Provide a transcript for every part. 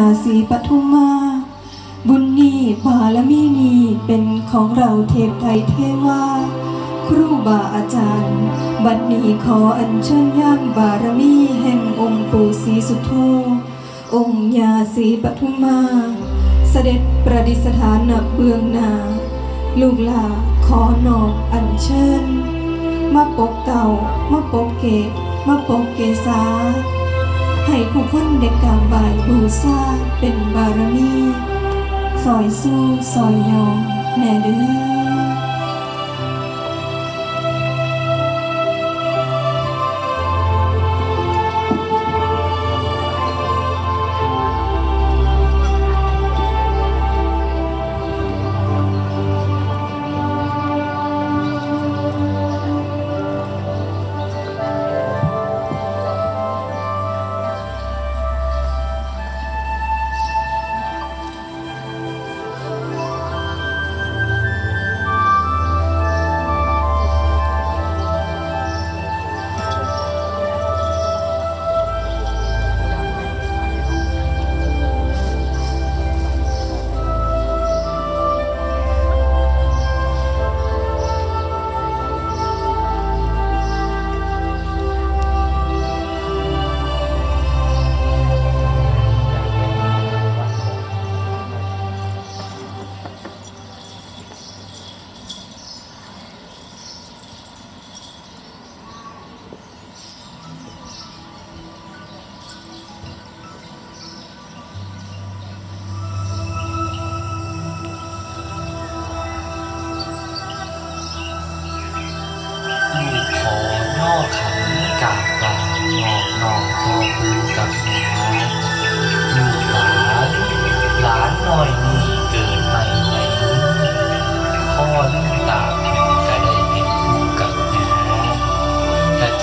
าศรีปทุมมา บุญนีบารมีนีเป็นของเราเทพไทยเทวาครูบาอาจารย์ บัดนี้ขออัญเชิญย่างบารมีแห่งองค์ปู่ศรีสุโธองค์ยาศรีปทุมมา เสด็จประดิษฐานณเบื้องหน้าลูกหลาขอนอบอัญเชิญมาปกเก่ามาปกเกตมาปกเกษา ให้ผู้คนเด็กกราบไหว้บูซาเป็นบารมีซอยสู้ซอยยอมแน่เด้อ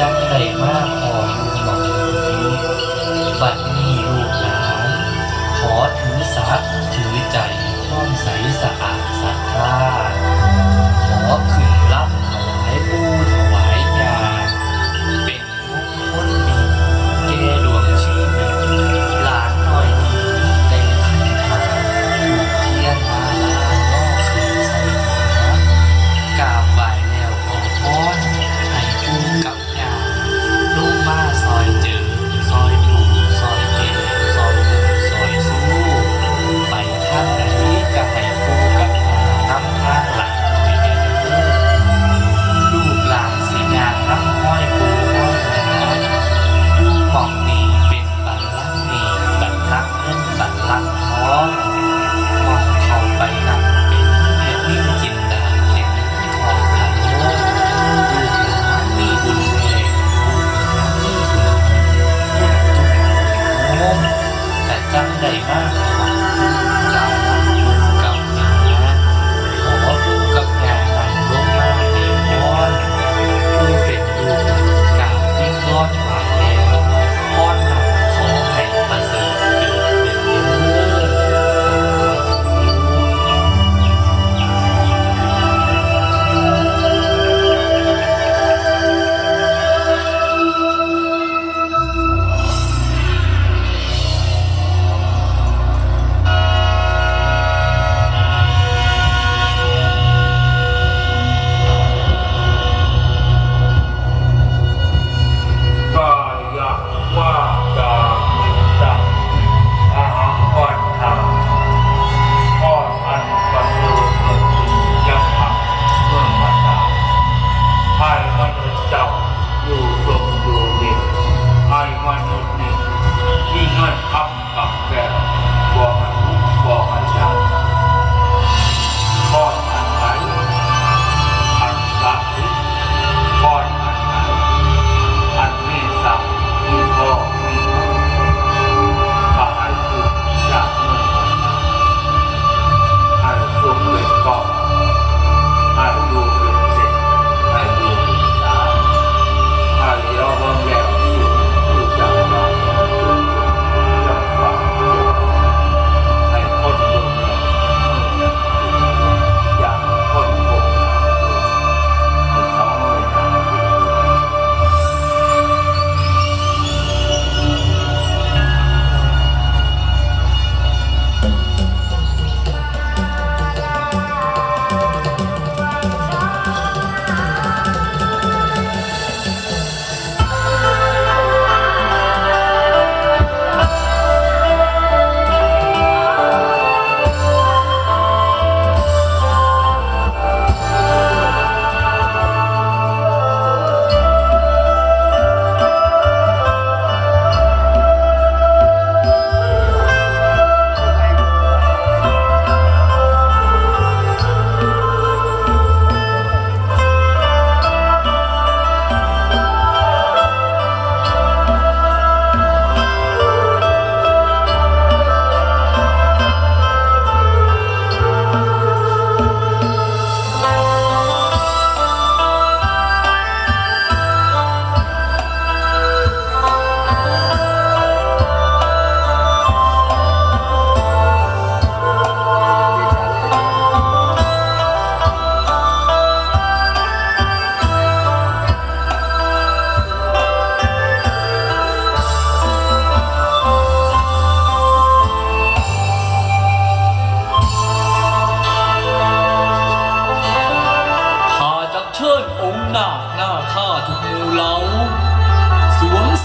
จังได้มากพออยู่หมองนี้บัดนี้ลูกหลานขอถือสัตถือใจความใสสะอาดศรัทธาขอขึ้น แต่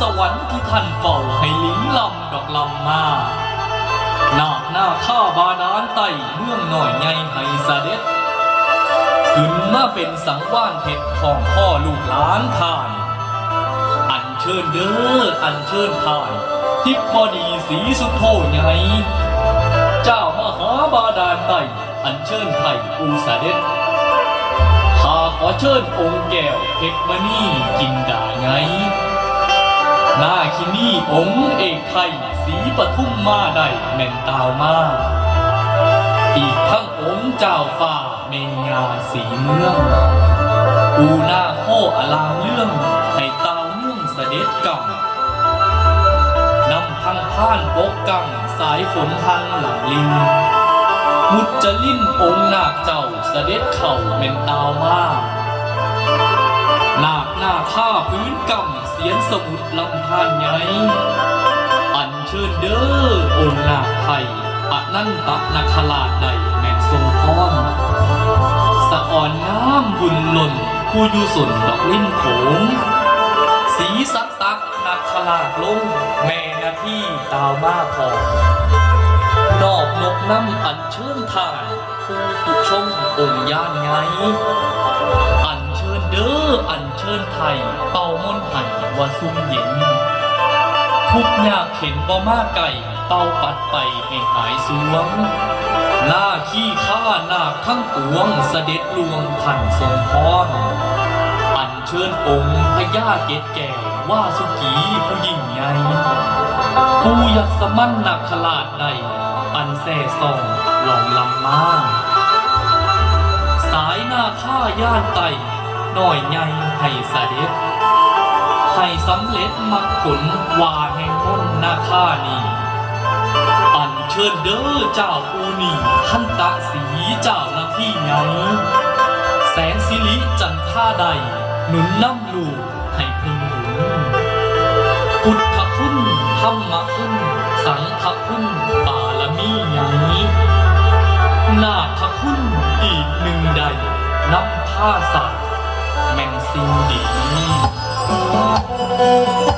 สวรรค์ที่ท่านเฝ้าให้ลิงลำดอกลำมาหนาหน้าข้าบาดานไต่เมืองหน่อยไงให้สเด็จ ขึ้นมาเป็นสังว่านเพชรของพ่อลูกหลานทาน อันเชิญเด้ออันเชิญทาน ทิพพอดีสีสุโธไงเจ้ามหาบาดาลไต่อันเชิญไทยอูสเด็จข้าขอเชิญองค์แก้วเพชรมณีกินดาไง หน้าคินี่องค์เอกไทยสีปทุมมาได้แม่นตาวมาอีกทั้งองค์เจ้าฝ่าเมงาสีเมืองอูหน้าโคอลามเรื่องให้ตาวเมืองเสด็จกลับนำพังพ่านปกกังสายฝนทางหลังลิงมุจจลินองค์นาคเจ้าเสด็จเข่าเป็นตาวมา นาคหน้าพื้นกำเสียนสมุดลำธารใหญ่อันเชิญเด้อองค์นาไทยอนันตนาคราชใดแม่ทรงพรสะอ่อนน้ำบุญหล่นผู้อยู่สนดอกลิ้นโขง สีสักตักนาคราลง แม่นาที่ตาวมาพอนอบนกน้ำอันเชิญทานผู้ผู้ชมองค์ย่านไง อันเชิญ เด้ออันเชิญไทย เป่ามนไห้ว่าซุ่มเย็น ทุกยากเห็นบ่มาไก่เป่าปัดไปให้หายสวง หน้าขี้ข้านาคทั้งปวงเสด็จลวงท่านทรงพรอันเชิญองค์พญาเกตแก่ว่าสุกีผู้ยิ่งใหญ่ผู้ยักษ์สมันนักขลาดใดอันแส่ส่องหลองลำมาสายหน้าข้าย่านไตห น่อยใหญ่ให้เสด็จให้สำเร็จมักผลวาแห่งมนนาคานีอันเชิญเด้อเจ้าปูนีขันตะสีเจ้าหน้าที่ไงแสนสิริจันท่าใด หนุนน้ำลูกให้พึงหนุนพุทธคุณธรรมคุณ สังฆคุณบารมีใหญ่นาคคุณอีกหนึ่งใดนับผ้าสัตว์แม่น สิ่งดี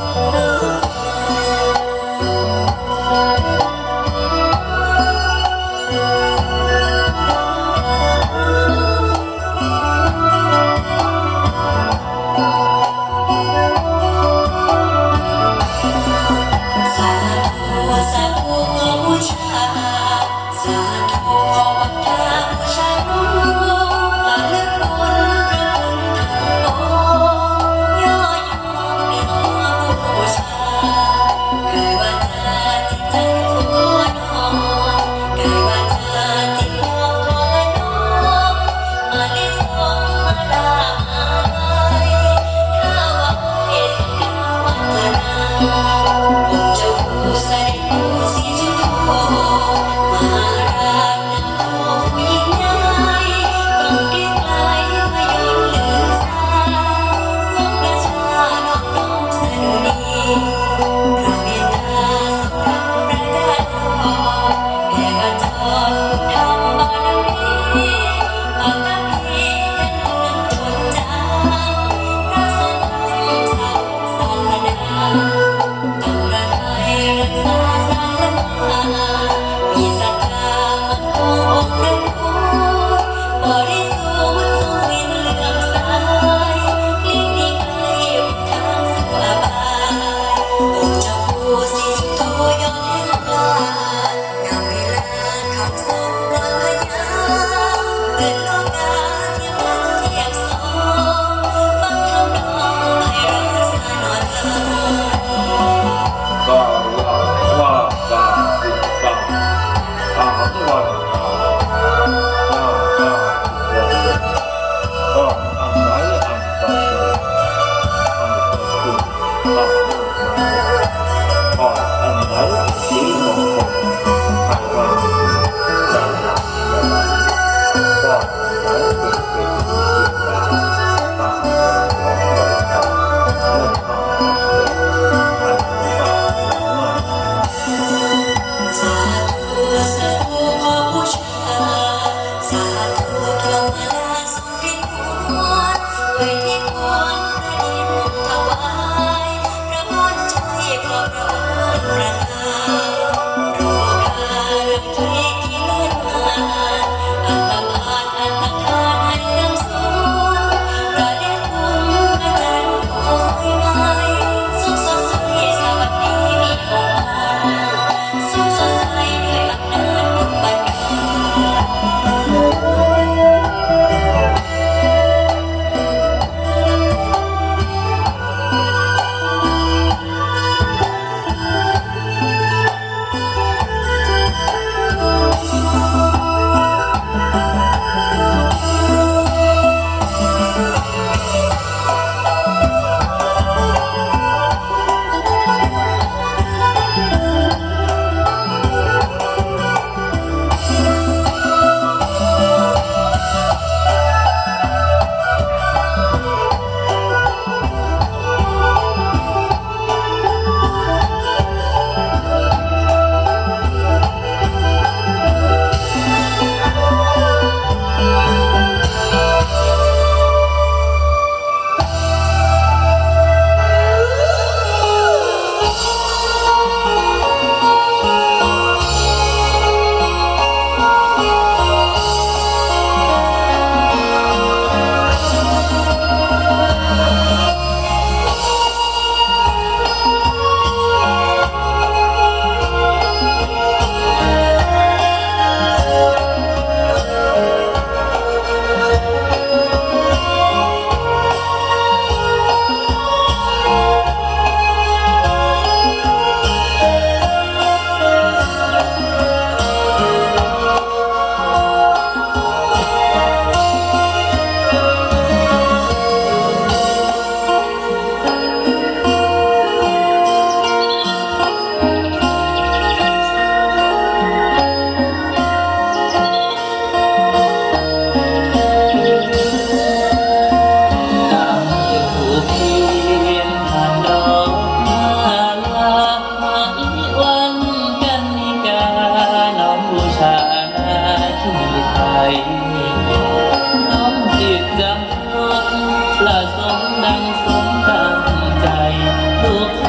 落。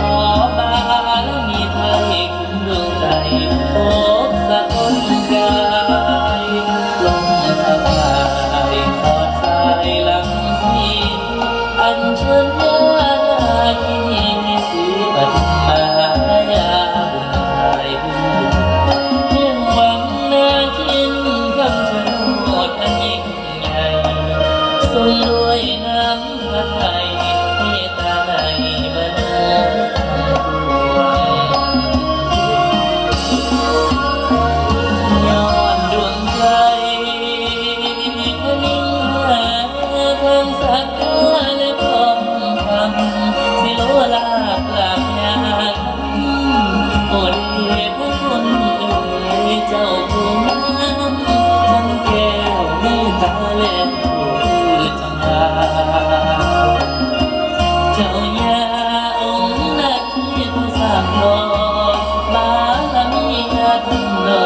เหนา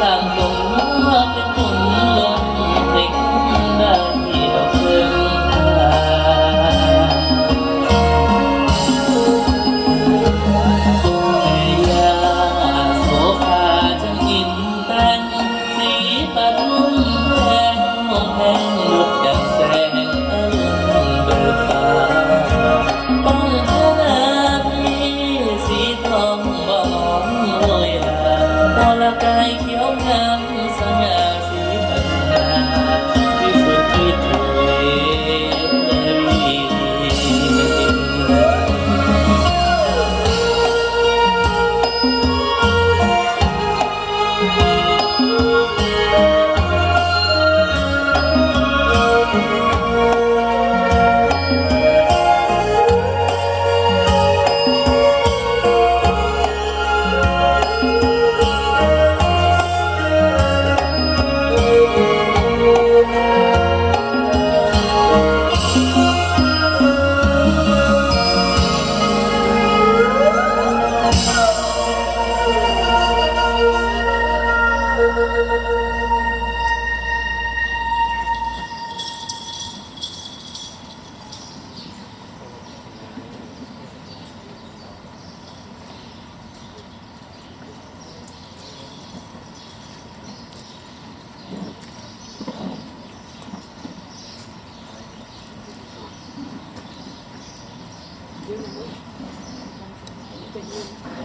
ต่างสงายเขียวงามสง่า Obrigada.